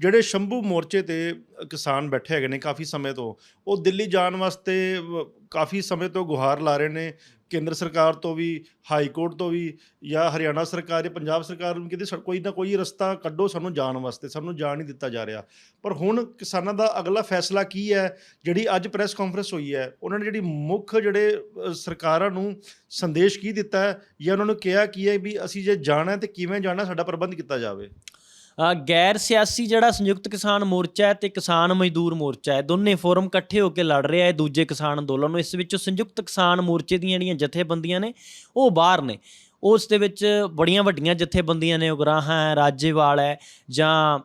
ਜਿਹੜੇ ਸ਼ੰਭੂ ਮੋਰਚੇ ਤੇ ਕਿਸਾਨ ਬੈਠੇ ਹੈਗੇ ਨੇ ਕਾਫੀ ਸਮੇਂ ਤੋਂ, ਉਹ ਦਿੱਲੀ ਜਾਣ ਵਾਸਤੇ ਕਾਫੀ ਸਮੇਂ ਤੋਂ ਗੁਹਾਰ ਲਾ ਰਹੇ ਨੇ। ਕੇਂਦਰ ਸਰਕਾਰ ਤੋਂ ਵੀ, ਹਾਈ ਕੋਰਟ ਤੋਂ ਵੀ, ਜਾਂ ਹਰਿਆਣਾ ਸਰਕਾਰ ਜਾਂ ਪੰਜਾਬ ਸਰਕਾਰ ਨੂੰ ਕਿਤੇ ਕੋਈ ਨਾ ਕੋਈ ਰਸਤਾ ਕੱਢੋ ਸਾਨੂੰ ਜਾਣ ਵਾਸਤੇ, ਸਾਨੂੰ ਜਾਣ ਨਹੀਂ ਦਿੱਤਾ ਜਾ ਰਿਹਾ। ਪਰ ਹੁਣ ਕਿਸਾਨਾਂ ਦਾ ਅਗਲਾ ਫੈਸਲਾ ਕੀ ਹੈ? ਜਿਹੜੀ ਅੱਜ ਪ੍ਰੈਸ ਕਾਨਫਰੰਸ ਹੋਈ ਹੈ, ਉਹਨਾਂ ਨੇ ਜਿਹੜੀ ਮੁੱਖ ਜਿਹੜੇ ਸਰਕਾਰਾਂ ਨੂੰ ਸੰਦੇਸ਼ ਕੀ ਦਿੱਤਾ ਹੈ? ਜਾਂ ਉਹਨਾਂ ਨੂੰ ਕਿਹਾ ਕੀ ਹੈ ਵੀ ਅਸੀਂ ਜੇ ਜਾਣਾ ਹੈ ਤੇ ਕਿਵੇਂ ਜਾਣਾ, ਸਾਡਾ ਪ੍ਰਬੰਧ ਕੀਤਾ ਜਾਵੇ? ਗੈਰ ਸਿਆਸੀ ਜਿਹੜਾ ਸੰਯੁਕਤ ਕਿਸਾਨ ਮੋਰਚਾ ਹੈ ਤੇ ਕਿਸਾਨ ਮਜ਼ਦੂਰ ਮੋਰਚਾ ਹੈ, ਦੋਨੇ ਫੋਰਮ ਇਕੱਠੇ ਹੋ ਕੇ ਲੜ ਰਿਹਾ ਹੈ, ਦੂਜੇ ਕਿਸਾਨ ਅੰਦੋਲਨ ਨੂੰ। ਇਸ ਵਿੱਚੋਂ ਸੰਯੁਕਤ ਕਿਸਾਨ ਮੋਰਚੇ ਦੀਆਂ ਜਿਹੜੀਆਂ ਜਥੇਬੰਦੀਆਂ ਨੇ, ਉਹ ਬਾਹਰ ਨੇ। ਉਸ ਦੇ ਵਿੱਚ ਬੜੀਆਂ ਵੱਡੀਆਂ ਜਥੇਬੰਦੀਆਂ ਨੇ, ਉਗਰਾਹਾਂ ਹੈ, ਰਾਜੇਵਾਲ ਹੈ ਜਾਂ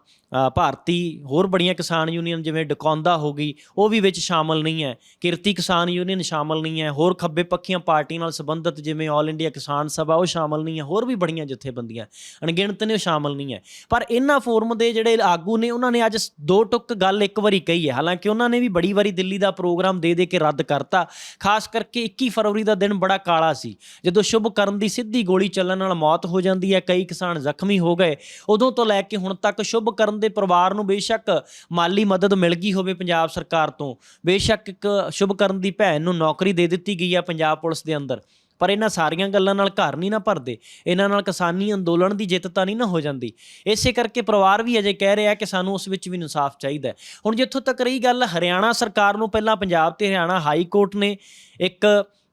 ਭਾਰਤੀ ਹੋਰ ਬੜੀਆਂ ਕਿਸਾਨ ਯੂਨੀਅਨ ਜਿਵੇਂ ਡਕੌਂਦਾ ਹੋ ਗਈ, ਉਹ ਵੀ ਵਿੱਚ ਸ਼ਾਮਲ ਨਹੀਂ ਹੈ। ਕਿਰਤੀ ਕਿਸਾਨ ਯੂਨੀਅਨ ਸ਼ਾਮਲ ਨਹੀਂ ਹੈ, ਹੋਰ ਖੱਬੇ ਪੱਖੀਆਂ ਪਾਰਟੀ ਨਾਲ ਸੰਬੰਧਿਤ ਜਿਵੇਂ ਆਲ ਇੰਡੀਆ ਕਿਸਾਨ ਸਭਾ, ਉਹ ਸ਼ਾਮਲ ਨਹੀਂ ਹੈ, ਹੋਰ ਵੀ ਬੜੀਆਂ ਜਥੇਬੰਦੀਆਂ, ਅਣਗਿਣਤ ਨੇ, ਉਹ ਸ਼ਾਮਲ ਨਹੀਂ ਹੈ। ਪਰ ਇਹਨਾਂ ਫੋਰਮ ਦੇ ਜਿਹੜੇ ਆਗੂ ਨੇ, ਉਹਨਾਂ ਨੇ ਅੱਜ ਦੋ ਟੁੱਕ ਗੱਲ ਇੱਕ ਵਾਰੀ ਕਹੀ ਹੈ। ਹਾਲਾਂਕਿ ਉਹਨਾਂ ਨੇ ਵੀ ਬੜੀ ਵਾਰੀ ਦਿੱਲੀ ਦਾ ਪ੍ਰੋਗਰਾਮ ਦੇ ਦੇ ਕੇ ਰੱਦ ਕਰਤਾ, ਖਾਸ ਕਰਕੇ 21 ਫਰਵਰੀ ਦਾ ਦਿਨ ਬੜਾ ਕਾਲਾ ਸੀ। ਜਦੋਂ ਸ਼ੁਭ ਕਰਨ ਦੀ ਸਿੱਧੀ ਗੋਲੀ ਚੱਲਣ ਨਾਲ ਮੌਤ ਹੋ ਜਾਂਦੀ ਹੈ, ਕਈ ਕਿਸਾਨ ਜ਼ਖਮੀ ਹੋ ਗਏ। ਉਦੋਂ ਤੋਂ ਲੈ ਕੇ ਹੁਣ ਤੱਕ ਸ਼ੁਭ ਕਰਨ ਦੇ ਪਰਿਵਾਰ ਨੂੰ ਬੇਸ਼ੱਕ ਮਾਲੀ ਮਦਦ ਮਿਲ ਗਈ ਹੋਵੇ ਪੰਜਾਬ ਸਰਕਾਰ ਤੋਂ। ਬੇਸ਼ੱਕ ਇੱਕ ਸ਼ੁਭਕਰਨ ਦੀ ਭੈਣ ਨੂੰ ਨੌਕਰੀ ਦੇ ਦਿੱਤੀ ਗਈ ਹੈ ਪੰਜਾਬ ਪੁਲਿਸ ਦੇ ਅੰਦਰ। ਪਰ ਇਹਨਾਂ ਸਾਰੀਆਂ ਗੱਲਾਂ ਨਾਲ ਘਰ ਨਹੀਂ ਨਾ ਭਰਦੇ। ਇਹਨਾਂ ਨਾਲ ਕਿਸਾਨੀ ਅੰਦੋਲਨ ਦੀ ਜਿੱਤ ਤਾਂ ਨਹੀਂ ਨਾ ਹੋ ਜਾਂਦੀ। ਇਸੇ ਕਰਕੇ ਪਰਿਵਾਰ ਵੀ ਅਜੇ ਕਹਿ ਰਿਹਾ ਕਿ ਸਾਨੂੰ ਉਸ ਵਿੱਚ ਵੀ ਇਨਸਾਫ ਚਾਹੀਦਾ ਹੁਣ ਜਿੱਥੋਂ ਤੱਕ ਰਹੀ ਗੱਲ, ਹਰਿਆਣਾ ਸਰਕਾਰ ਨੂੰ ਪਹਿਲਾਂ ਪੰਜਾਬ ਤੇ ਹਰਿਆਣਾ ਹਾਈ ਕੋਰਟ ਨੇ ਇੱਕ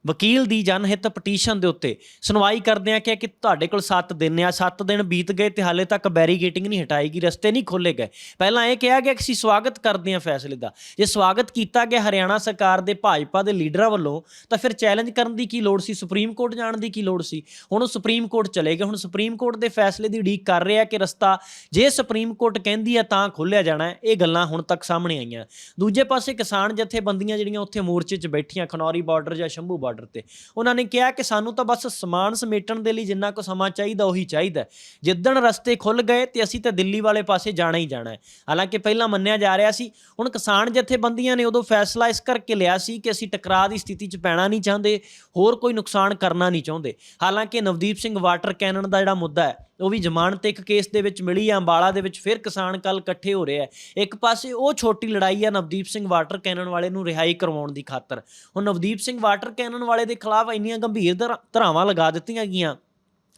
ਵਕੀਲ ਦੀ ਜਨਹਿਤ ਪਟੀਸ਼ਨ ਦੇ ਉੱਤੇ ਸੁਣਵਾਈ ਕਰਦੇ ਕਿਹਾ ਕਿ ਤੁਹਾਡੇ ਕੋਲ 7 ਦਿਨ ਆ 7 ਦਿਨ ਬੀਤ ਗਏ ਤੇ ਹਾਲੇ ਤੱਕ ਬੈਰੀਗੇਟਿੰਗ ਨਹੀਂ ਹਟਾਈ ਗਈ ਰਸਤੇ ਨਹੀਂ ਖੋਲੇ ਗਏ। ਪਹਿਲਾਂ ਇਹ ਕਿਹਾ ਗਿਆ ਕਿ ਅਸੀਂ ਸਵਾਗਤ ਕਰਦੇ ਹਾਂ ਫੈਸਲੇ ਦਾ। ਜੇ ਸਵਾਗਤ ਕੀਤਾ ਗਿਆ ਹਰਿਆਣਾ ਸਰਕਾਰ ਦੇ, ਭਾਜਪਾ ਦੇ ਲੀਡਰਾਂ ਵੱਲੋਂ, ਤਾਂ ਫਿਰ ਚੈਲੰਜ ਕਰਨ ਦੀ ਕੀ ਲੋੜ ਸੀ? ਸੁਪਰੀਮ ਕੋਰਟ ਜਾਣ ਦੀ ਕੀ ਲੋੜ ਸੀ? ਹੁਣ ਉਹ ਸੁਪਰੀਮ ਕੋਰਟ ਚਲੇ ਗਏ, ਹੁਣ ਸੁਪਰੀਮ ਕੋਰਟ ਦੇ ਫੈਸਲੇ ਦੀ ਉਡੀਕ ਕਰ ਰਿਹਾ ਕਿ ਰਸਤਾ ਜੇ ਸੁਪਰੀਮ ਕੋਰਟ ਕਹਿੰਦੀ ਹੈ ਤਾਂ ਖੋਲਿਆ ਜਾਣਾ ਹੈ। ਇਹ ਗੱਲਾਂ ਹੁਣ ਤੱਕ ਸਾਹਮਣੇ ਆਈਆਂ। ਦੂਜੇ ਪਾਸੇ ਕਿਸਾਨ ਜਥੇਬੰਦੀਆਂ ਜਿਹੜੀਆਂ ਉੱਥੇ ਮੋਰਚੇ 'ਚ ਬੈਠੀਆਂ, ਖਨੌਰੀ ਬਾਰਡਰ ਜਾਂ ਸ਼ੰਭੂ ਬਾਰਡਰ ਤੇ। ਉਹਨਾਂ ਨੇ ਕਿਹਾ ਕਿ ਸਾਨੂੰ ਤਾਂ ਬਸ ਸਮਾਨ ਸਮੇਟਣ ਦੇ ਲਈ ਜਿੰਨਾ ਕੁ ਸਮਾਂ ਚਾਹੀਦਾ, ਉਹੀ ਚਾਹੀਦਾ ਜਿੱਦਣ ਰਸਤੇ ਖੁੱਲ ਗਏ ਤੇ ਅਸੀਂ ਤਾਂ ਦਿੱਲੀ ਵਾਲੇ ਪਾਸੇ ਜਾਣਾ ਹੀ ਜਾਣਾ ਹੈ। ਹਾਲਾਂਕਿ ਪਹਿਲਾਂ ਮੰਨਿਆ ਜਾ ਰਿਹਾ ਸੀ, ਹੁਣ ਕਿਸਾਨ ਜਥੇਬੰਦੀਆਂ ਨੇ ਉਦੋਂ ਫੈਸਲਾ ਇਸ ਕਰਕੇ ਲਿਆ ਸੀ ਕਿ ਅਸੀਂ ਟਕਰਾਅ ਦੀ ਸਥਿਤੀ 'ਚ ਪੈਣਾ ਨਹੀਂ ਚਾਹੁੰਦੇ, ਹੋਰ ਕੋਈ ਨੁਕਸਾਨ ਕਰਨਾ ਨਹੀਂ ਚਾਹੁੰਦੇ। ਹਾਲਾਂਕਿ ਨਵਦੀਪ ਸਿੰਘ ਵਾਟਰ ਕੈਨਨ ਦਾ ਜਿਹੜਾ ਮੁੱਦਾ ਹੈ ਉਹ ਵੀ ਜ਼ਮਾਨਤ ਇੱਕ ਕੇਸ ਦੇ ਵਿੱਚ ਮਿਲੀ ਆ, ਅੰਬਾਲਾ ਦੇ ਵਿੱਚ ਫਿਰ ਕਿਸਾਨ ਕੱਲ ਇਕੱਠੇ ਹੋ ਰਹੇ ਹੈ ਇੱਕ ਪਾਸੇ ਉਹ ਛੋਟੀ ਲੜਾਈ ਆ ਨਵਦੀਪ ਸਿੰਘ ਵਾਟਰ ਕੈਨਨ ਵਾਲੇ ਨੂੰ ਰਿਹਾਈ ਕਰਵਾਉਣ ਦੀ ਖਾਤਰ। ਹੁਣ ਨਵਦੀਪ ਸਿੰਘ ਵਾਟਰ ਕੈਨਨ ਵਾਲੇ ਦੇ ਖਿਲਾਫ ਇੰਨੀਆਂ ਗੰਭੀਰ ਧਰਾ- ਧਾਰਾਵਾਂ ਲਗਾ ਦਿੱਤੀਆਂ ਗਈਆਂ।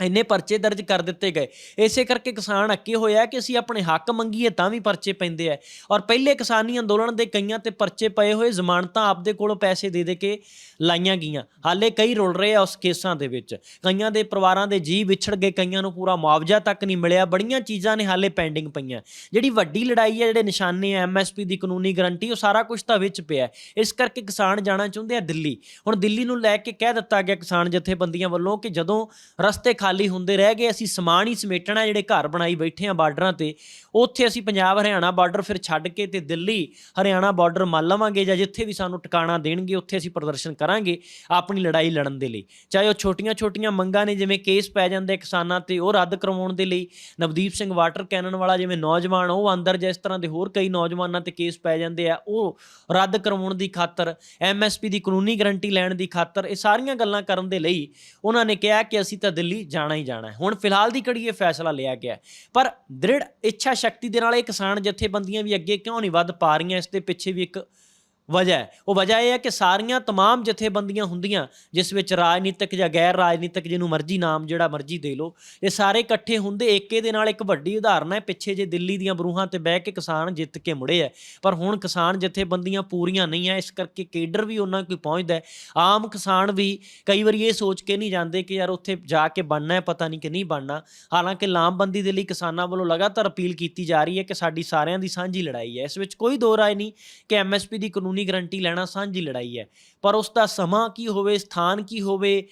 ਇੰਨੇ ਪਰਚੇ ਦਰਜ ਕਰ ਦਿੱਤੇ ਗਏ। ਇਸੇ ਕਰਕੇ ਕਿਸਾਨ ਅੱਕੇ ਹੋਇਆ ਕਿ ਅਸੀਂ ਆਪਣੇ ਹੱਕ ਮੰਗੀਏ ਤਾਂ ਵੀ ਪਰਚੇ ਪੈਂਦੇ ਆ। ਔਰ ਪਹਿਲੇ ਕਿਸਾਨੀ ਅੰਦੋਲਨ ਦੇ ਕਈਆਂ ਤੇ ਪਰਚੇ ਪਏ ਹੋਏ ਜ਼ਮਾਨਤਾਂ ਆਪਦੇ ਕੋਲੋਂ ਪੈਸੇ ਦੇ ਦੇ ਕੇ ਲਾਈਆਂ ਗਈਆਂ। ਹਾਲੇ ਕਈ ਰੁਲ ਰਹੇ ਆ ਉਸ ਕੇਸਾਂ ਦੇ ਵਿੱਚ। ਕਈਆਂ ਦੇ ਪਰਿਵਾਰਾਂ ਦੇ ਜੀ ਵਿਛੜ ਗਏ, ਕਈਆਂ ਨੂੰ ਪੂਰਾ ਮੁਆਵਜ਼ਾ ਤੱਕ ਨਹੀਂ ਮਿਲਿਆ। ਬੜੀਆਂ ਚੀਜ਼ਾਂ ਨੇ ਹਾਲੇ ਪੈਂਡਿੰਗ ਪਈਆਂ। ਜਿਹੜੀ ਵੱਡੀ ਲੜਾਈ ਹੈ ਜਿਹੜੇ ਨਿਸ਼ਾਨੇ ਆ ਐਮਐਸਪੀ ਦੀ ਕਾਨੂੰਨੀ ਗਰੰਟੀ, ਉਹ ਸਾਰਾ ਕੁਝ ਤਾਂ ਵਿੱਚ ਪਿਆ। ਇਸ ਕਰਕੇ ਕਿਸਾਨ ਜਾਣਾ ਚਾਹੁੰਦੇ ਆ ਦਿੱਲੀ। ਹੁਣ ਦਿੱਲੀ ਨੂੰ ਲੈ ਕੇ ਕਹਿ ਦਿੱਤਾ ਗਿਆ ਕਿਸਾਨ ਜਥੇਬੰਦੀਆਂ ਵੱਲੋਂ ਕਿ ਜਦੋਂ ਰਸਤੇ ਖਾਲੀ ਹੁੰਦੇ ਰਹਿ ਗਏ, ਅਸੀਂ ਸਮਾਨ ਹੀ ਸਮੇਟਣਾ ਜਿਹੜੇ ਘਰ ਬਣਾਈ ਬੈਠੇ ਆ ਬਾਰਡਰਾਂ ਤੇ। ਉੱਥੇ ਅਸੀਂ ਪੰਜਾਬ, ਹਰਿਆਣਾ ਬਾਰਡਰ ਫਿਰ ਛੱਡ ਕੇ ਤੇ ਦਿੱਲੀ, ਹਰਿਆਣਾ ਬਾਰਡਰ ਮੰਨ ਲਵਾਂਗੇ ਜਾਂ ਜਿੱਥੇ ਵੀ ਸਾਨੂੰ ਟਿਕਾਣਾ ਦੇਣਗੇ, ਉੱਥੇ ਅਸੀਂ ਪ੍ਰਦਰਸ਼ਨ ਕਰਾਂਗੇ ਆਪਣੀ ਲੜਾਈ ਲੜਨ ਦੇ ਲਈ। ਚਾਹੇ ਉਹ ਛੋਟੀਆਂ-ਛੋਟੀਆਂ ਮੰਗਾਂ ਨੇ, ਜਿਵੇਂ ਕੇਸ ਪੈ ਜਾਂਦੇ ਕਿਸਾਨਾਂ ਤੇ ਉਹ ਰੱਦ ਕਰਵਾਉਣ ਦੇ ਲਈ, ਨਵਦੀਪ ਸਿੰਘ ਵਾਟਰ ਕੈਨਨ ਵਾਲਾ ਜਿਵੇਂ ਨੌਜਵਾਨ, ਉਹ ਅੰਦਰ ਜਿਸ ਤਰ੍ਹਾਂ ਦੇ ਹੋਰ ਕਈ ਨੌਜਵਾਨਾਂ ਤੇ ਕੇਸ ਪੈ ਜਾਂਦੇ ਆ, ਉਹ ਰੱਦ ਕਰਵਾਉਣ ਦੀ ਖਾਤਰ ਐਮਐਸਪੀ ਦੀ ਕਾਨੂੰਨੀ ਗਰੰਟੀ ਲੈਣ ਦੀ ਖਾਤਰ, ਇਹ ਸਾਰੀਆਂ ਗੱਲਾਂ ਕਰਨ ਦੇ ਲਈ ਉਹਨਾਂ ਨੇ ਕਿਹਾ ਕਿ ਅਸੀਂ ਤਾਂ ਦਿੱਲੀ ਜਾਣਾ ਹੀ ਜਾਣਾ ਹੈ। ਹੁਣ ਫਿਲਹਾਲ ਦੀ ਘੜੀ ਇਹ ਫੈਸਲਾ ਲਿਆ ਗਿਆ ਪਰ ਦ੍ਰਿੜ ਇੱਛਾ ਸ਼ਕਤੀ ਦੇ ਨਾਲ ਇਹ ਕਿਸਾਨ ਜਥੇਬੰਦੀਆਂ ਵੀ ਅੱਗੇ ਕਿਉਂ ਨਹੀਂ ਵੱਧ ਪਾ ਰਹੀਆਂ? ਇਸ ਦੇ ਪਿੱਛੇ ਵੀ ਇੱਕ ਵਜ੍ਹਾ ਹੈ ਉਹ ਵਜ੍ਹਾ ਇਹ ਹੈ ਕਿ ਸਾਰੀਆਂ तमाम ਜਥੇਬੰਦੀਆਂ ਹੁੰਦੀਆਂ ਜਿਸ ਵਿੱਚ ਰਾਜਨੀਤਿਕ ਜਾਂ ਗੈਰ ਰਾਜਨੀਤਿਕ ਜਿਹਨੂੰ ਮਰਜ਼ੀ ਨਾਮ ਜਿਹੜਾ ਮਰਜ਼ੀ ਦੇ ਲਓ ਇਹ ਸਾਰੇ ਇਕੱਠੇ ਹੁੰਦੇ ਏਕੇ ਦੇ ਨਾਲ ਇੱਕ ਵੱਡੀ ਉਦਾਹਰਨ ਹੈ ਪਿੱਛੇ ਜੇ ਦਿੱਲੀ ਦੀਆਂ ਬਰੂਹਾਂ ਤੇ ਬਹਿ ਕੇ ਕਿਸਾਨ ਜਿੱਤ ਕੇ ਮੁੜੇ ਹੈ ਪਰ ਹੁਣ ਕਿਸਾਨ ਜਥੇਬੰਦੀਆਂ ਪੂਰੀਆਂ ਨਹੀਂ ਹੈ ਇਸ ਕਰਕੇ ਕੇਡਰ ਵੀ ਉਹਨਾਂ ਕੋਈ ਪਹੁੰਚਦਾ ਹੈ ਆਮ ਕਿਸਾਨ ਵੀ ਕਈ ਵਾਰੀ ਇਹ ਸੋਚ ਕੇ ਨਹੀਂ ਜਾਂਦੇ ਕਿ ਯਾਰ ਉੱਥੇ ਜਾ ਕੇ ਬਣਨਾ ਹੈ ਪਤਾ ਨਹੀਂ ਕਿ ਨਹੀਂ ਬਣਨਾ ਹਾਲਾਂਕਿ ਲਾਮਬੰਦੀ ਦੇ ਲਈ ਕਿਸਾਨਾਂ ਵੱਲੋਂ ਲਗਾਤਾਰ ਅਪੀਲ ਕੀਤੀ ਜਾ ਰਹੀ ਹੈ ਕਿ ਸਾਡੀ ਸਾਰਿਆਂ ਦੀ ਸਾਂਝੀ ਲੜਾਈ ਹੈ ਇਸ ਵਿੱਚ ਕੋਈ ਦੋ ਰਾਏ ਨਹੀਂ ਕਿ ਐਮਐਸਪੀ ਦੀ ਕਾਨੂੰਨੀ ਗਰੰਟੀ ਲੈਣਾ ਸਾਂਝੀ ਲੜਾਈ ਹੈ। ਪਰ ਉਸ ਦਾ ਸਮਾਂ ਕੀ ਹੋਵੇ, ਸਥਾਨ ਕੀ ਹੋਵੇ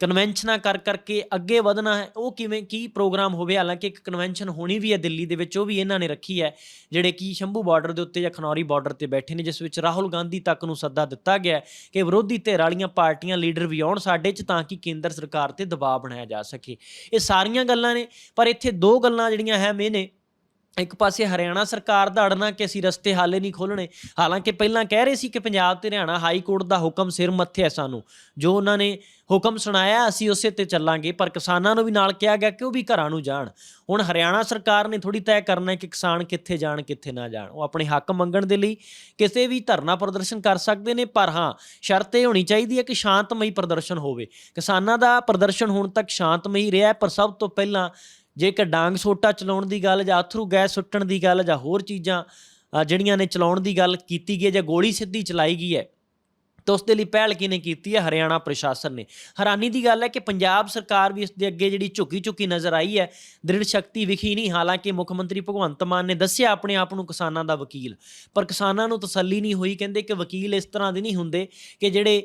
ਕਨਵੈਨਸ਼ਨਾਂ ਕਰ ਕਰਕੇ ਅੱਗੇ ਵਧਣਾ ਹੈ, ਉਹ ਕਿਵੇਂ, ਕੀ ਪ੍ਰੋਗਰਾਮ ਹੋਵੇ? ਹਾਲਾਂਕਿ ਇੱਕ ਕਨਵੈਨਸ਼ਨ ਹੋਣੀ ਵੀ ਹੈ ਦਿੱਲੀ ਦੇ ਵਿੱਚ, ਉਹ ਵੀ ਇਹਨਾਂ ਨੇ ਰੱਖੀ ਹੈ, ਜਿਹੜੇ ਕੀ ਸ਼ੰਭੂ ਬਾਰਡਰ ਦੇ ਉੱਤੇ ਜਾਂ ਖਨੌਰੀ ਬਾਰਡਰ ਤੇ ਬੈਠੇ ਨੇ, ਜਿਸ ਵਿੱਚ ਰਾਹੁਲ ਗਾਂਧੀ ਤੱਕ ਨੂੰ ਸੱਦਾ ਦਿੱਤਾ ਗਿਆ ਕਿ ਵਿਰੋਧੀ ਧਿਰ ਵਾਲੀਆਂ ਪਾਰਟੀਆਂ ਲੀਡਰ ਵੀ ਆਉਣ ਸਾਡੇ 'ਚ ਤਾਂ ਕਿ ਕੇਂਦਰ ਸਰਕਾਰ ਤੇ ਦਬਾਅ ਬਣਾਇਆ ਜਾ ਸਕੇ। ਇਹ ਸਾਰੀਆਂ ਗੱਲਾਂ ਨੇ, ਪਰ ਇੱਥੇ ਦੋ ਗੱਲਾਂ ਜਿਹੜੀਆਂ ਹੈ ਨੇ। ਇੱਕ ਪਾਸੇ ਹਰਿਆਣਾ ਸਰਕਾਰ ਦਾ ਅੜਨਾ ਕਿ ਅਸੀਂ ਰਸਤੇ ਹਾਲੇ ਨਹੀਂ ਖੋਲਣੇ ਹਾਲਾਂਕਿ ਪਹਿਲਾਂ ਕਹਿ ਰਹੇ ਸੀ ਕਿ ਪੰਜਾਬ ਤੇ ਹਰਿਆਣਾ ਹਾਈ ਕੋਰਟ ਦਾ ਹੁਕਮ ਸਿਰ ਮੱਥੇ ਹੈ ਸਾਨੂੰ। ਜੋ ਉਹਨਾਂ ਨੇ ਹੁਕਮ ਸੁਣਾਇਆ, ਅਸੀਂ ਉਸੇ ਤੇ ਚੱਲਾਂਗੇ, ਪਰ ਕਿਸਾਨਾਂ ਨੂੰ ਵੀ ਨਾਲ ਕਿਹਾ ਗਿਆ ਕਿ ਉਹ ਵੀ ਘਰਾਂ ਨੂੰ ਜਾਣ। ਹੁਣ ਹਰਿਆਣਾ ਸਰਕਾਰ ਨੇ ਥੋੜੀ ਤੈਅ ਕਰਨਾ ਹੈ ਕਿ ਕਿਸਾਨ ਕਿੱਥੇ ਜਾਣ, ਕਿੱਥੇ ਨਾ ਜਾਣ। ਉਹ ਆਪਣੇ ਹੱਕ ਮੰਗਣ ਦੇ ਲਈ ਕਿਸੇ ਵੀ ਧਰਨਾ ਪ੍ਰਦਰਸ਼ਨ ਕਰ ਸਕਦੇ ਨੇ, ਪਰ ਹਾਂ, ਸ਼ਰਤ ਇਹ ਹੋਣੀ ਚਾਹੀਦੀ ਹੈ ਕਿ ਸ਼ਾਂਤਮਈ ਪ੍ਰਦਰਸ਼ਨ ਹੋਵੇ। ਕਿਸਾਨਾਂ ਦਾ ਪ੍ਰਦਰਸ਼ਨ ਹੁਣ ਤੱਕ ਸ਼ਾਂਤਮਈ ਰਿਹਾ ਪਰ ਸਭ ਤੋਂ ਪਹਿਲਾਂ ਜੇਕਰ ਡਾਂਗ ਸੋਟਾ ਚਲਾਉਣ ਦੀ ਗੱਲ ਜਾਂ ਅਥਰੂ ਗੈਸ ਸੁੱਟਣ ਦੀ ਗੱਲ ਜਾਂ ਹੋਰ ਚੀਜ਼ਾਂ ਜਿਹੜੀਆਂ ਨੇ ਚਲਾਉਣ ਦੀ ਗੱਲ ਕੀਤੀ ਗਈ ਹੈ ਜਾਂ ਗੋਲੀ ਸਿੱਧੀ ਚਲਾਈ ਗਈ ਹੈ, ਤਾਂ ਉਸ ਦੇ ਲਈ ਪਹਿਲ ਕਿਹਨੇ ਕੀਤੀ ਹੈ? ਹਰਿਆਣਾ ਪ੍ਰਸ਼ਾਸਨ ਨੇ। ਹੈਰਾਨੀ ਦੀ ਗੱਲ ਹੈ ਕਿ ਪੰਜਾਬ ਸਰਕਾਰ ਵੀ ਇਸ ਦੇ ਅੱਗੇ ਜਿਹੜੀ ਝੁਕੀ ਝੁਕੀ ਨਜ਼ਰ ਆਈ ਹੈ, ਦ੍ਰਿੜ ਸ਼ਕਤੀ ਵਿਖੀ ਨਹੀਂ। ਹਾਲਾਂਕਿ ਮੁੱਖ ਮੰਤਰੀ ਭਗਵੰਤ ਮਾਨ ਨੇ ਦੱਸਿਆ ਆਪਣੇ ਆਪ ਨੂੰ ਕਿਸਾਨਾਂ ਦਾ ਵਕੀਲ। ਪਰ ਕਿਸਾਨਾਂ ਨੂੰ ਤਸੱਲੀ ਨਹੀਂ ਹੋਈ। ਕਹਿੰਦੇ ਕਿ ਵਕੀਲ ਇਸ ਤਰ੍ਹਾਂ ਦੇ ਨਹੀਂ ਹੁੰਦੇ ਕਿ ਜਿਹੜੇ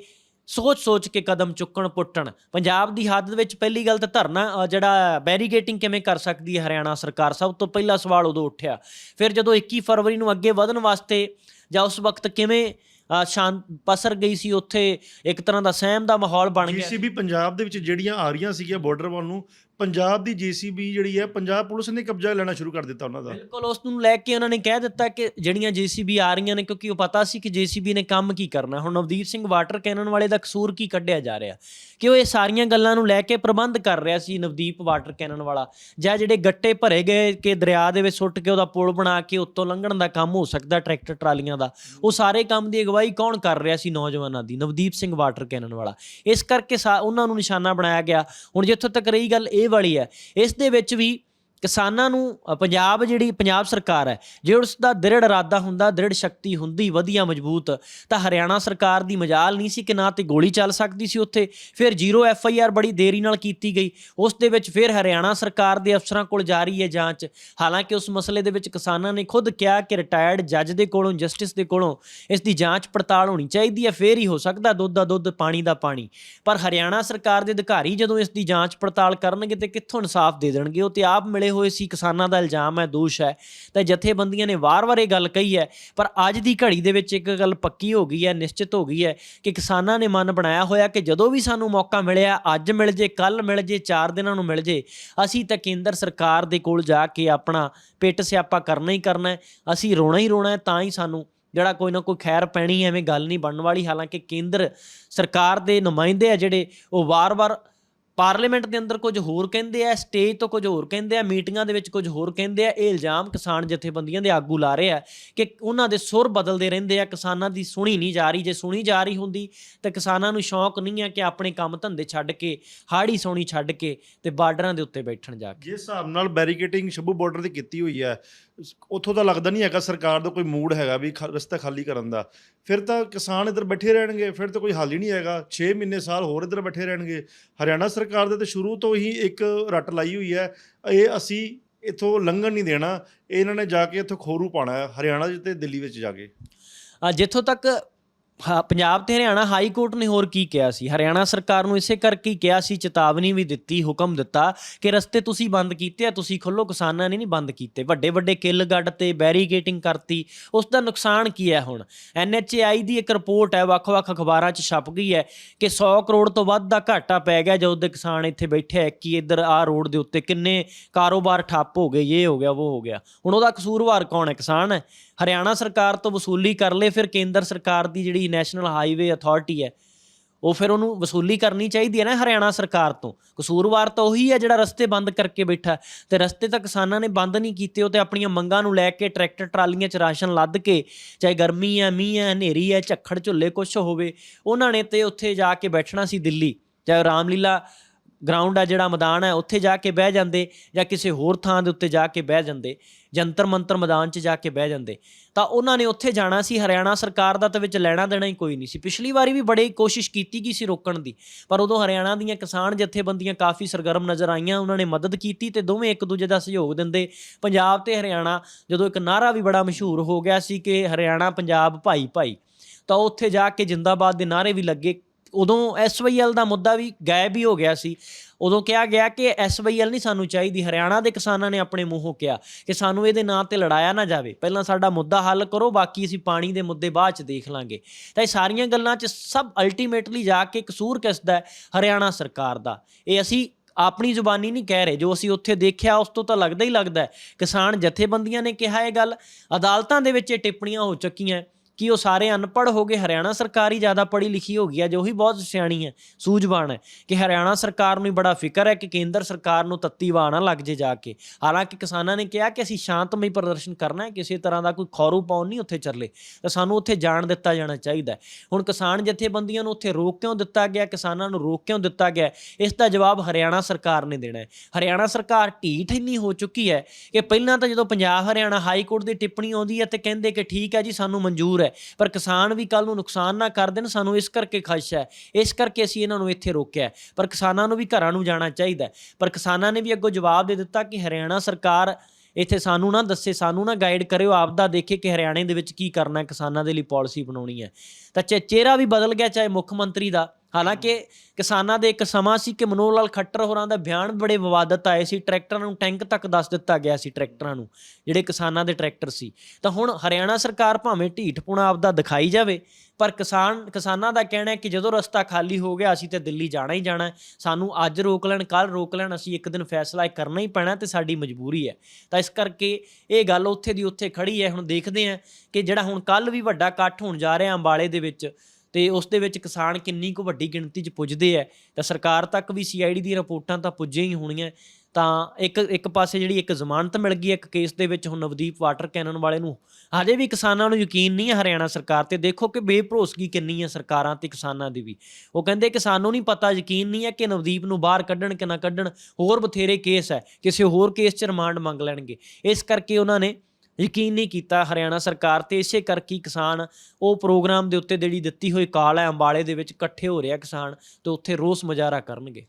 ਸੋਚ-ਸੋਚ ਕੇ ਕਦਮ ਚੁੱਕਣ ਪੁੱਟਣ। ਪੰਜਾਬ ਦੀ ਹੱਦ ਵਿੱਚ ਪਹਿਲੀ ਗੱਲ ਤਾਂ ਧਰਨਾ ਜਿਹੜਾ ਬੈਰੀਗੇਟਿੰਗ ਕਿਵੇਂ ਕਰ ਸਕਦੀ ਹੈ ਹਰਿਆਣਾ ਸਰਕਾਰ? ਸਭ ਤੋਂ ਪਹਿਲਾ ਸਵਾਲ ਉਦੋਂ ਉੱਠਿਆ। ਫਿਰ ਜਦੋਂ 21 ਫਰਵਰੀ ਨੂੰ ਅੱਗੇ ਵਧਣ ਵਾਸਤੇ ਜਾਂ ਉਸ ਵਕਤ ਕਿਵੇਂ ਅ, ਸ਼ਾਂਤ ਪਸਰ ਗਈ ਸੀ ਉੱਥੇ ਇੱਕ ਤਰ੍ਹਾਂ ਦਾ ਸਹਿਮ ਦਾ ਮਾਹੌਲ ਬਣ ਗਿਆ। ਜੀਸੀਬੀ ਪੰਜਾਬ ਦੇ ਵਿੱਚ ਜਿਹੜੀਆਂ ਆ ਰਹੀਆਂ ਸੀਗੀਆਂ ਬਾਰਡਰ ਵੱਲ ਨੂੰ ਪੰਜਾਬ ਦੀ ਜੀਸੀਬੀ ਜਿਹੜੀ ਹੈ, ਪੰਜਾਬ ਪੁਲਿਸ ਨੇ ਕਬਜ਼ਾ ਲੈਣਾ ਸ਼ੁਰੂ ਕਰ ਦਿੱਤਾ ਉਹਨਾਂ ਦਾ। ਬਿਲਕੁਲ, ਉਸ ਨੂੰ ਲੈ ਕੇ ਉਹਨਾਂ ਨੇ ਕਹਿ ਦਿੱਤਾ ਕਿ ਜਿਹੜੀਆਂ ਜੀਸੀਬੀ ਆ ਰਹੀਆਂ ਨੇ, ਕਿਉਂਕਿ ਉਹ ਪਤਾ ਸੀ ਕਿ ਜੀਸੀਬੀ ਨੇ ਕੰਮ ਕੀ ਕਰਨਾ। ਹੁਣ ਨਵਦੀਪ ਸਿੰਘ ਵਾਟਰ ਕੈਨਨ ਵਾਲੇ ਦਾ ਕਸੂਰ ਕੀ ਕੱਢਿਆ ਜਾ ਰਿਹਾ? ਕਿ ਉਹ ਇਹ ਸਾਰੀਆਂ ਗੱਲਾਂ ਨੂੰ ਲੈ ਕੇ ਪ੍ਰਬੰਧ ਕਰ ਰਿਹਾ ਸੀ ਨਵਦੀਪ ਵਾਟਰ ਕੈਨਨ ਵਾਲਾ। ਜਾਂ ਜਿਹੜੇ ਗੱਟੇ ਭਰੇ ਗਏ ਕਿ ਦਰਿਆ ਦੇ ਵਿੱਚ ਸੁੱਟ ਕੇ ਉਹਦਾ ਪੁਲ ਬਣਾ ਕੇ ਉੱਤੋਂ ਲੰਘਣ ਦਾ ਕੰਮ ਹੋ ਸਕਦਾ ਟਰੈਕਟਰ ਟਰਾਲੀਆਂ ਦਾ। ਉਹ ਸਾਰੇ ਕੰਮ ਦੀ ਅਗਵਾਈ ਕੌਣ ਕਰ ਰਿਹਾ ਸੀ ਨੌਜਵਾਨਾਂ ਦੀ? ਨਵਦੀਪ ਸਿੰਘ ਵਾਟਰ ਕੈਨਨ ਵਾਲਾ। ਇਸ ਕਰਕੇ ਸਾ- ਉਹਨਾਂ ਨੂੰ ਨਿਸ਼ਾਨਾ ਬਣਾਇਆ ਗਿਆ। ਹੁਣ ਜਿੱਥੋਂ ਤੱਕ ਰਹੀ ਗੱਲ, ਇਹ ਵਾਲੀ ਹੈ। ਇਸ ਦੇ ਵਿੱਚ ਵੀ ਕਿਸਾਨਾਂ ਨੂੰ ਪੰਜਾਬ ਜਿਹੜੀ, ਪੰਜਾਬ ਸਰਕਾਰ ਹੈ, ਜੇ ਉਸ ਦਾ ਦ੍ਰਿੜ ਇਰਾਦਾ ਹੁੰਦਾ, ਦ੍ਰਿੜ ਸ਼ਕਤੀ ਹੁੰਦੀ, ਵਧੀਆ, ਮਜ਼ਬੂਤ, ਤਾਂ ਹਰਿਆਣਾ ਸਰਕਾਰ ਦੀ ਮਜਾਲ ਨਹੀਂ ਸੀ ਕਿ ਨਾ ਤੇ ਗੋਲੀ ਚੱਲ ਸਕਦੀ ਸੀ ਉੱਥੇ। ਫਿਰ ਜ਼ੀਰੋ ਐਫ ਆਈ ਆਰ ਬੜੀ ਦੇਰੀ ਨਾਲ ਕੀਤੀ ਗਈ। ਉਸ ਦੇ ਵਿੱਚ ਫਿਰ ਹਰਿਆਣਾ ਸਰਕਾਰ ਦੇ ਅਫਸਰਾਂ ਕੋਲ ਜਾਰੀ ਹੈ ਜਾਂਚ। ਹਾਲਾਂਕਿ ਉਸ ਮਸਲੇ ਦੇ ਵਿੱਚ ਕਿਸਾਨਾਂ ਨੇ ਖੁਦ ਕਿਹਾ ਕਿ ਰਿਟਾਇਰਡ ਜੱਜ ਦੇ ਕੋਲੋਂ, ਜਸਟਿਸ ਦੇ ਕੋਲੋਂ ਇਸ ਦੀ ਜਾਂਚ ਪੜਤਾਲ ਹੋਣੀ ਚਾਹੀਦੀ ਹੈ, ਫੇਰ ਹੀ ਹੋ ਸਕਦਾ ਦੁੱਧ ਦਾ ਦੁੱਧ, ਪਾਣੀ ਦਾ ਪਾਣੀ। ਪਰ ਹਰਿਆਣਾ ਸਰਕਾਰ ਦੇ ਅਧਿਕਾਰੀ ਜਦੋਂ ਇਸ ਦੀ ਜਾਂਚ ਪੜਤਾਲ ਕਰਨਗੇ ਤੇ ਕਿੱਥੋਂ ਇਨਸਾਫ ਦੇ ਦੇਣਗੇ, ਉਹ ਤੇ ਆਪ ਮਿਲੇ ਹੋਏ ਸੀ, ਕਿਸਾਨਾਂ ਦਾ ਇਲਜ਼ਾਮ ਹੈ, ਦੋਸ਼ ਹੈ। ਤਾਂ ਜਥੇਬੰਦੀਆਂ ਨੇ ਵਾਰ-ਵਾਰ ਇਹ ਗੱਲ ਕਹੀ ਹੈ, ਪਰ ਅੱਜ ਦੀ ਘੜੀ ਦੇ ਵਿੱਚ ਇੱਕ ਗੱਲ ਪੱਕੀ ਹੋ ਗਈ ਹੈ, ਨਿਸ਼ਚਿਤ ਹੋ ਗਈ ਹੈ ਕਿ ਕਿਸਾਨਾਂ ਨੇ ਮਨ ਬਣਾਇਆ ਹੋਇਆ ਕਿ ਜਦੋਂ ਵੀ ਸਾਨੂੰ ਮੌਕਾ ਮਿਲਿਆ, ਅੱਜ ਮਿਲ ਜੇ, ਕੱਲ ਮਿਲ ਜੇ, ਚਾਰ ਦਿਨਾਂ ਨੂੰ ਮਿਲ ਜੇ, ਅਸੀਂ ਤਾਂ ਕੇਂਦਰ ਸਰਕਾਰ ਦੇ ਕੋਲ ਜਾ ਕੇ ਆਪਣਾ ਪਿੱਟ ਸਿਆਪਾ ਕਰਨਾ ਹੀ ਕਰਨਾ ਅਸੀਂ ਰੋਣਾ ਹੀ ਰੋਣਾ ਤਾਂ ਹੀ ਸਾਨੂੰ ਜਿਹੜਾ ਕੋਈ ਨਾ ਕੋਈ ਖੈਰ ਪੈਣੀ ਐਵੇਂ ਗੱਲ ਨਹੀਂ ਬਣਨ ਵਾਲੀ। ਹਾਲਾਂਕਿ ਕੇਂਦਰ ਸਰਕਾਰ ਦੇ ਨੁਮਾਇੰਦੇ ਆ ਜਿਹੜੇ, ਉਹ ਵਾਰ-ਵਾਰ ਪਾਰਲੀਮੈਂਟ ਦੇ ਅੰਦਰ ਕੁਝ ਹੋਰ ਕਹਿੰਦੇ ਆ, ਸਟੇਜ ਤੋਂ ਕੁਝ ਹੋਰ ਕਹਿੰਦੇ ਆ, ਮੀਟਿੰਗਾਂ ਦੇ ਵਿੱਚ ਕੁਝ ਹੋਰ ਕਹਿੰਦੇ ਆ, ਇਹ ਇਲਜ਼ਾਮ ਕਿਸਾਨ ਜਥੇਬੰਦੀਆਂ ਦੇ ਆਗੂ ਲਾ ਰਹੇ ਆ ਕਿ ਉਹਨਾਂ ਦੇ ਸੁਰ ਬਦਲਦੇ ਰਹਿੰਦੇ ਆ, ਕਿਸਾਨਾਂ ਦੀ ਸੁਣੀ ਨਹੀਂ ਜਾ ਰਹੀ, ਜੇ ਸੁਣੀ ਜਾ ਰਹੀ ਹੁੰਦੀ ਤਾਂ ਕਿਸਾਨਾਂ ਨੂੰ ਸ਼ੌਂਕ ਨਹੀਂ ਆ ਕਿ ਆਪਣੇ ਕੰਮ ਧੰਦੇ ਛੱਡ ਕੇ ਹਾੜੀ ਸੌਣੀ ਛੱਡ ਕੇ ਤੇ ਬਾਰਡਰਾਂ ਦੇ ਉੱਤੇ ਬੈਠਣ ਜਾ ਕੇ। ਜਿਸ ਹਿਸਾਬ ਨਾਲ ਬੈਰੀਕੇਟਿੰਗ ਸ਼ੰਭੂ ਬਾਰਡਰ ਤੇ ਕੀਤੀ ਹੋਈ ਹੈ ਉੱਥੋਂ ਤਾਂ ਲੱਗਦਾ ਨਹੀਂ ਹੈਗਾ ਸਰਕਾਰ ਦਾ ਕੋਈ ਮੂਡ ਹੈਗਾ ਵੀ ਖ- ਰਸਤਾ ਖਾਲੀ ਕਰਨ ਦਾ। ਫਿਰ ਤਾਂ ਕਿਸਾਨ ਇੱਧਰ ਬੈਠੇ ਰਹਿਣਗੇ, ਫਿਰ ਤਾਂ ਕੋਈ ਹੱਲ ਹੀ ਨਹੀਂ ਹੈਗਾ। 6 ਮਹੀਨੇ ਸਾਲ ਹੋਰ ਇੱਧਰ ਬੈਠੇ ਰਹਿਣਗੇ। ਹਰਿਆਣਾ ਸਰਕਾਰ ਦੇ ਤੇ ਸ਼ੁਰੂ ਤੋਂ ਹੀ ਇੱਕ ਰੱਟ ਲਾਈ ਹੋਈ ਹੈ। ਇਹ ਅਸੀਂ ਇੱਥੋਂ ਲੰਘਣ ਨਹੀਂ ਦੇਣਾ। ਇਹਨਾਂ ਨੇ ਜਾ ਕੇ ਇੱਥੋਂ ਖੋਰੂ ਪਾਣਾ ਹੈ, ਹਰਿਆਣਾ 'ਚ ਤੇ ਦਿੱਲੀ ਵਿੱਚ ਜਾ ਕੇ। ਜਿੱਥੋਂ ਤੱਕ ਹਾਂ, ਪੰਜਾਬ ਤੇ ਹਰਿਆਣਾ ਹਾਈ ਕੋਰਟ ਨੇ ਹੋਰ ਕੀ ਕਿਹਾ ਸੀ? ਹਰਿਆਣਾ ਸਰਕਾਰ ਨੂੰ ਇਸੇ ਕਰਕੇ ਕਿਹਾ ਸੀ ਚੇਤਾਵਨੀ ਵੀ ਦਿੱਤੀ ਹੁਕਮ ਦਿੱਤਾ ਕਿ ਰਸਤੇ ਤੁਸੀਂ ਬੰਦ ਕੀਤੇ ਆ ਤੁਸੀਂ ਖੋਲੋ ਕਿਸਾਨਾਂ ਨੇ ਨਹੀਂ ਬੰਦ ਕੀਤੇ। ਵੱਡੇ ਵੱਡੇ ਕਿੱਲ ਗੱਡ ਤੇ ਬੈਰੀਗੇਟਿੰਗ ਕਰਤੀ ਉਸ ਦਾ ਨੁਕਸਾਨ ਕੀ ਹੈ ਹੁਣ? ਐਨਐਚਏਆਈ ਦੀ ਇੱਕ ਰਿਪੋਰਟ ਹੈ ਵੱਖ-ਵੱਖ ਅਖਬਾਰਾਂ 'ਚ ਛਪ ਗਈ ਹੈ ਕਿ 100 ਕਰੋੜ ਤੋਂ ਵੱਧ ਦਾ ਘਾਟਾ ਪੈ ਗਿਆ ਜਦੋਂ ਦੇ ਕਿਸਾਨ ਇੱਥੇ ਬੈਠੇ ਆ ਕਿ ਇੱਧਰ ਆ ਰੋਡ ਦੇ ਉੱਤੇ ਕਿੰਨੇ ਕਾਰੋਬਾਰ ਠੱਪ ਹੋ ਗਏ ਇਹ ਹੋ ਗਿਆ ਉਹ ਹੋ ਗਿਆ। ਹੁਣ ਉਹਦਾ ਕਸੂਰਵਾਰ ਕੌਣ ਹੈ? ਕਿਸਾਨ ਹੈ? ਹਰਿਆਣਾ ਸਰਕਾਰ ਤੋਂ ਵਸੂਲੀ ਕਰ ਲੇ ਫਿਰ ਕੇਂਦਰ ਸਰਕਾਰ ਦੀ ਜਿਹੜੀ ਨੈਸ਼ਨਲ ਹਾਈਵੇ ਅਥਾਰਟੀ ਹੈ, ਉਹ ਫਿਰ ਉਹਨੂੰ ਵਸੂਲੀ ਕਰਨੀ ਚਾਹੀਦੀ ਹੈ ਨਾ ਹਰਿਆਣਾ ਸਰਕਾਰ ਤੋਂ। ਕਸੂਰਵਾਰ ਤਾਂ ਉਹੀ ਹੈ ਜਿਹੜਾ ਰਸਤੇ ਬੰਦ ਕਰਕੇ ਬੈਠਾ ਤੇ ਰਸਤੇ ਤਾਂ ਕਿਸਾਨਾਂ ਨੇ ਬੰਦ ਨਹੀਂ ਕੀਤੇ, ਉਹ ਤੇ ਆਪਣੀਆਂ ਮੰਗਾਂ ਨੂੰ ਲੈ ਕੇ ਟਰੈਕਟਰ ਟਰਾਲੀਆਂ 'ਚ ਰਾਸ਼ਨ ਲੱਦ ਕੇ, ਚਾਹੇ ਗਰਮੀ ਹੈ, ਮੀਂਹ ਹੈ, ਹਨੇਰੀ ਹੈ, ਝੱਖੜ, ਝੁੱਲੇ ਕੁਛ ਹੋਵੇ, ਉਹਨਾਂ ਨੇ ਤੇ ਉੱਥੇ ਜਾ ਕੇ ਬੈਠਣਾ ਸੀ ਦਿੱਲੀ। ਚਾਹੇ ਰਾਮਲੀਲਾ ਗਰਾਊਂਡ ਆ ਜਿਹੜਾ ਮੈਦਾਨ ਹੈ, ਉੱਥੇ ਜਾ ਕੇ ਬਹਿ ਜਾਂਦੇ ਜਾਂ ਕਿਸੇ ਹੋਰ ਥਾਂ ਦੇ ਉੱਤੇ ਜਾ ਕੇ ਬਹਿ ਜਾਂਦੇ। ਜੰਤਰ ਮੰਤਰ ਮੈਦਾਨ 'ਚ ਜਾ ਕੇ ਬਹਿ ਜਾਂਦੇ। ਤਾਂ ਉਹਨਾਂ ਨੇ ਉੱਥੇ ਜਾਣਾ ਸੀ, ਹਰਿਆਣਾ ਸਰਕਾਰ ਦਾ ਤਾਂ ਵਿੱਚ ਲੈਣਾ ਦੇਣਾ ਹੀ ਕੋਈ ਨਹੀਂ ਸੀ। ਪਿਛਲੀ ਵਾਰੀ ਵੀ ਬੜੀ ਕੋਸ਼ਿਸ਼ ਕੀਤੀ ਗਈ ਸੀ ਰੋਕਣ ਦੀ, ਪਰ ਉਦੋਂ ਹਰਿਆਣਾ ਦੀਆਂ ਕਿਸਾਨ ਜਥੇਬੰਦੀਆਂ ਕਾਫੀ ਸਰਗਰਮ ਨਜ਼ਰ ਆਈਆਂ, ਉਹਨਾਂ ਨੇ ਮਦਦ ਕੀਤੀ ਤੇ ਦੋਵੇਂ ਇੱਕ ਦੂਜੇ ਦਾ ਸਹਿਯੋਗ ਦਿੰਦੇ। ਪੰਜਾਬ ਤੇ ਹਰਿਆਣਾ, ਜਦੋਂ ਇੱਕ ਨਾਰਾ ਵੀ ਬੜਾ ਮਸ਼ਹੂਰ ਹੋ ਗਿਆ ਸੀ ਕਿ ਹਰਿਆਣਾ, ਪੰਜਾਬ ਭਾਈ ਭਾਈ, ਤਾਂ ਉੱਥੇ ਜਾ ਕੇ ਜਿੰਦਾਬਾਦ ਦੇ ਨਾਰੇ ਵੀ ਲੱਗੇ। ਉਦੋਂ ਐਸਵਾਈਐਲ ਦਾ ਮੁੱਦਾ ਵੀ ਗਾਇਬ ਹੀ ਹੋ ਗਿਆ ਸੀ। ਉਦੋਂ ਕਿਹਾ ਗਿਆ ਕਿ ਐਸਵਾਈਐਲ ਨਹੀਂ ਸਾਨੂੰ ਚਾਹੀਦੀ। ਹਰਿਆਣਾ ਦੇ ਕਿਸਾਨਾਂ ਨੇ ਆਪਣੇ ਮੂੰਹੋਂ ਕਿਹਾ ਕਿ ਸਾਨੂੰ ਇਹਦੇ ਨਾਂ ਤੇ ਲੜਾਇਆ ਨਾ ਜਾਵੇ। ਪਹਿਲਾਂ ਸਾਡਾ ਮੁੱਦਾ ਹੱਲ ਕਰੋ, ਬਾਕੀ ਅਸੀਂ ਪਾਣੀ ਦੇ ਮੁੱਦੇ ਬਾਅਦ ਚ ਦੇਖ ਲਾਂਗੇ। ਤਾਂ ਇਹ ਸਾਰੀਆਂ ਗੱਲਾਂ 'ਚ ਸਭ ਅਲਟੀਮੇਟਲੀ ਜਾ ਕੇ ਕਸੂਰ ਕਿਸ ਦਾ ਹਰਿਆਣਾ ਸਰਕਾਰ ਦਾ। ਇਹ ਅਸੀਂ ਆਪਣੀ ਜ਼ੁਬਾਨੀ ਨਹੀਂ ਕਹਿ ਰਹੇ। ਜੋ ਅਸੀਂ ਉੱਥੇ ਦੇਖਿਆ, ਉਸ ਤੋਂ ਤਾਂ ਲੱਗਦਾ ਹੀ ਲੱਗਦਾ ਕਿਸਾਨ ਜਥੇਬੰਦੀਆਂ ਨੇ ਕਿਹਾ ਇਹ ਗੱਲ। ਅਦਾਲਤਾਂ ਦੇ ਵਿੱਚ ਇਹ ਟਿੱਪਣੀਆਂ ਹੋ ਚੁੱਕੀਆਂ। ਕਿ ਉਹ ਸਾਰੇ ਅਨਪੜ੍ਹ ਹੋ ਗਏ ਹਰਿਆਣਾ ਸਰਕਾਰ ਹੀ ਜ਼ਿਆਦਾ ਪੜ੍ਹੀ ਲਿਖੀ ਹੋ ਗਈ ਹੈ ਜੋ ਹੀ ਬਹੁਤ ਸਿਆਣੀ ਹੈ, ਸੂਝਵਾਨ ਹੈ ਕਿ ਹਰਿਆਣਾ ਸਰਕਾਰ ਨੂੰ ਹੀ ਬੜਾ ਫਿਕਰ ਹੈ ਕਿ ਕੇਂਦਰ ਸਰਕਾਰ ਨੂੰ ਤੱਤੀ ਵਾਹ ਨਾ ਲੱਗ ਜੇ ਜਾ ਕੇ। ਹਾਲਾਂਕਿ ਕਿਸਾਨਾਂ ਨੇ ਕਿਹਾ ਕਿ ਅਸੀਂ ਸ਼ਾਂਤਮਈ ਪ੍ਰਦਰਸ਼ਨ ਕਰਨਾ ਹੈ, ਕਿਸੇ ਤਰ੍ਹਾਂ ਦਾ ਕੋਈ ਖੌਰੂ ਪਾਉਣ ਨਹੀਂ ਉੱਥੇ ਚੱਲੇ ਤਾਂ ਸਾਨੂੰ ਉੱਥੇ ਜਾਣ ਦਿੱਤਾ ਜਾਣਾ ਚਾਹੀਦਾ ਹੁਣ ਕਿਸਾਨ ਜਥੇਬੰਦੀਆਂ ਨੂੰ ਉੱਥੇ ਰੋਕ ਕਿਉਂ ਦਿੱਤਾ ਗਿਆ, ਕਿਸਾਨਾਂ ਨੂੰ ਰੋਕ ਕਿਉਂ ਦਿੱਤਾ ਗਿਆ ਇਸ ਦਾ ਜਵਾਬ ਹਰਿਆਣਾ ਸਰਕਾਰ ਨੇ ਦੇਣਾ ਹੈ। ਹਰਿਆਣਾ ਸਰਕਾਰ ਢੀਠ ਇੰਨੀ ਹੋ ਚੁੱਕੀ ਹੈ ਕਿ ਪਹਿਲਾਂ ਤਾਂ ਜਦੋਂ ਪੰਜਾਬ ਹਰਿਆਣਾ ਹਾਈ ਕੋਰਟ ਦੀ ਟਿੱਪਣੀ ਆਉਂਦੀ ਹੈ ਤੇ ਕਹਿੰਦੇ ਕਿ ਠੀਕ ਹੈ ਜੀ, ਸਾਨੂੰ ਮਨਜ਼ੂਰ ਹੈ। ਪਰ ਕਿਸਾਨ ਵੀ ਕੱਲ ਨੂੰ ਨੁਕਸਾਨ ਨਾ ਕਰ ਦੇਣ, ਸਾਨੂੰ ਇਸ ਕਰਕੇ ਖਦਸ਼ਾ ਹੈ। ਇਸ ਕਰਕੇ ਅਸੀਂ ਇਹਨਾਂ ਨੂੰ ਇੱਥੇ ਰੋਕਿਆ ਪਰ ਕਿਸਾਨਾਂ ਨੂੰ ਵੀ ਘਰਾਂ ਨੂੰ ਜਾਣਾ ਚਾਹੀਦਾ ਪਰ ਕਿਸਾਨਾਂ ਨੇ ਵੀ ਅੱਗੋਂ ਜਵਾਬ ਦੇ ਦਿੱਤਾ ਕਿ ਹਰਿਆਣਾ ਸਰਕਾਰ ਇੱਥੇ ਸਾਨੂੰ ਨਾ ਦੱਸੇ, ਸਾਨੂੰ ਨਾ ਗਾਈਡ ਕਰਿਓ, ਆਪਦਾ ਦੇਖੇ ਕਿ ਹਰਿਆਣੇ ਦੇ ਵਿੱਚ ਕੀ ਕਰਨਾ ਕਿਸਾਨਾਂ ਦੇ ਲਈ ਪਾਲਿਸੀ ਬਣਾਉਣੀ ਹੈ। ਤਾਂ ਚਿਹਰਾ ਵੀ ਬਦਲ ਗਿਆ, ਚਾਹੇ ਮੁੱਖ ਮੰਤਰੀ ਦਾ। ਹਾਲਾਂਕਿ ਕਿਸਾਨਾਂ ਦੇ ਇੱਕ ਸਮਾਂ ਸੀ ਕਿ ਮਨੋਹਰ ਲਾਲ ਖੱਟਰ ਹੋਰਾਂ ਦਾ ਬਿਆਨ ਬੜੇ ਵਿਵਾਦਤ ਆਏ ਸੀ। ਟਰੈਕਟਰਾਂ ਨੂੰ ਟੈਂਕ ਤੱਕ ਦੱਸ ਦਿੱਤਾ ਗਿਆ ਸੀ, ਟਰੈਕਟਰਾਂ ਨੂੰ, ਜਿਹੜੇ ਕਿਸਾਨਾਂ ਦੇ ਟਰੈਕਟਰ ਸੀ। ਤਾਂ ਹੁਣ ਹਰਿਆਣਾ ਸਰਕਾਰ ਭਾਵੇਂ ਢੀਠਪੁਣਾ ਆਪਦਾ ਦਿਖਾਈ ਜਾਵੇ, ਪਰ ਕਿਸਾਨ, ਕਿਸਾਨਾਂ ਦਾ ਕਹਿਣਾ ਹੈ ਕਿ ਜਦੋਂ ਰਸਤਾ ਖਾਲੀ ਹੋ ਗਿਆ, ਅਸੀਂ ਤੇ ਦਿੱਲੀ ਜਾਣਾ ਹੀ ਜਾਣਾ ਸਾਨੂੰ ਅੱਜ ਰੋਕ ਲੈਣ ਕੱਲ ਰੋਕ ਲੈਣ, ਅਸੀਂ ਇੱਕ ਦਿਨ ਫੈਸਲਾ ਕਰਨਾ ਹੀ ਪੈਣਾ ਤੇ ਸਾਡੀ ਮਜਬੂਰੀ ਹੈ। ਤਾਂ ਇਸ ਕਰਕੇ ਇਹ ਗੱਲ ਉੱਥੇ ਦੀ ਉੱਥੇ ਖੜੀ ਹੈ। ਹੁਣ ਦੇਖਦੇ ਹਾਂ ਕਿ ਜਿਹੜਾ ਹੁਣ ਕੱਲ ਵੀ ਵੱਡਾ ਇਕੱਠ ਹੋਣ ਜਾ ਰਿਹਾ ਅੰਬਾਲੇ ਦੇ ਵਿੱਚ ਤੇ ਉਸ ਦੇ ਵਿੱਚ ਕਿਸਾਨ ਕਿੰਨੀ ਕੁ ਵੱਡੀ ਗਿਣਤੀ 'ਚ ਪੁੱਜਦੇ ਆ, ਤਾਂ ਸਰਕਾਰ ਤੱਕ ਵੀ ਸੀਆਈਡੀ ਦੀਆਂ ਰਿਪੋਰਟਾਂ ਤਾਂ ਪੁੱਜੀਆਂ ਹੀ ਹੋਣੀਆਂ। ਤਾਂ ਇੱਕ ਇੱਕ ਪਾਸੇ ਜਿਹੜੀ ਇੱਕ ਜ਼ਮਾਨਤ ਮਿਲ ਗਈ ਹੈ ਇੱਕ ਕੇਸ ਦੇ ਵਿੱਚ ਹੁਣ ਨਵਦੀਪ ਵਾਟਰ ਕੈਨਨ ਵਾਲੇ ਨੂੰ, ਹਜੇ ਵੀ ਕਿਸਾਨਾਂ ਨੂੰ ਯਕੀਨ ਨਹੀਂ ਹੈ ਹਰਿਆਣਾ ਸਰਕਾਰ ਤੇ। ਦੇਖੋ ਕਿ ਬੇਭਰੋਸਗੀ ਕਿੰਨੀ ਹੈ ਸਰਕਾਰਾਂ ਤੇ ਕਿਸਾਨਾਂ ਦੀ ਵੀ। ਉਹ ਕਹਿੰਦੇ ਕਿ ਸਾਨੂੰ ਨਹੀਂ ਪਤਾ, ਯਕੀਨ ਨਹੀਂ ਹੈ ਕਿ ਨਵਦੀਪ ਨੂੰ ਬਾਹਰ ਕੱਢਣ ਕਿ ਨਾ ਕੱਢਣ। ਹੋਰ ਬਥੇਰੇ ਕੇਸ ਹੈ ਕਿਸੇ ਹੋਰ ਕੇਸ 'ਚ ਰਿਮਾਂਡ ਮੰਗ ਲੈਣਗੇ। ਇਸ ਕਰਕੇ ਉਹਨਾਂ ਨੇ ਯਕੀਨ ਨਹੀਂ ਕੀਤਾ ਹਰਿਆਣਾ ਸਰਕਾਰ ਤੇ ਇਸੇ ਕਰਕੇ ਕਿਸਾਨ ਉਹ ਪ੍ਰੋਗਰਾਮ ਦੇ ਉੱਤੇ ਜਿਹੜੀ ਦਿੱਤੀ ਹੋਈ ਕਾਲ ਹੈ ਅੰਬਾਲੇ ਦੇ ਵਿੱਚ ਇਕੱਠੇ ਹੋ ਰਿਹਾ ਕਿਸਾਨ ਤੇ ਉੱਥੇ ਰੋਸ ਮੁਜ਼ਾਹਰਾ ਕਰਨਗੇ।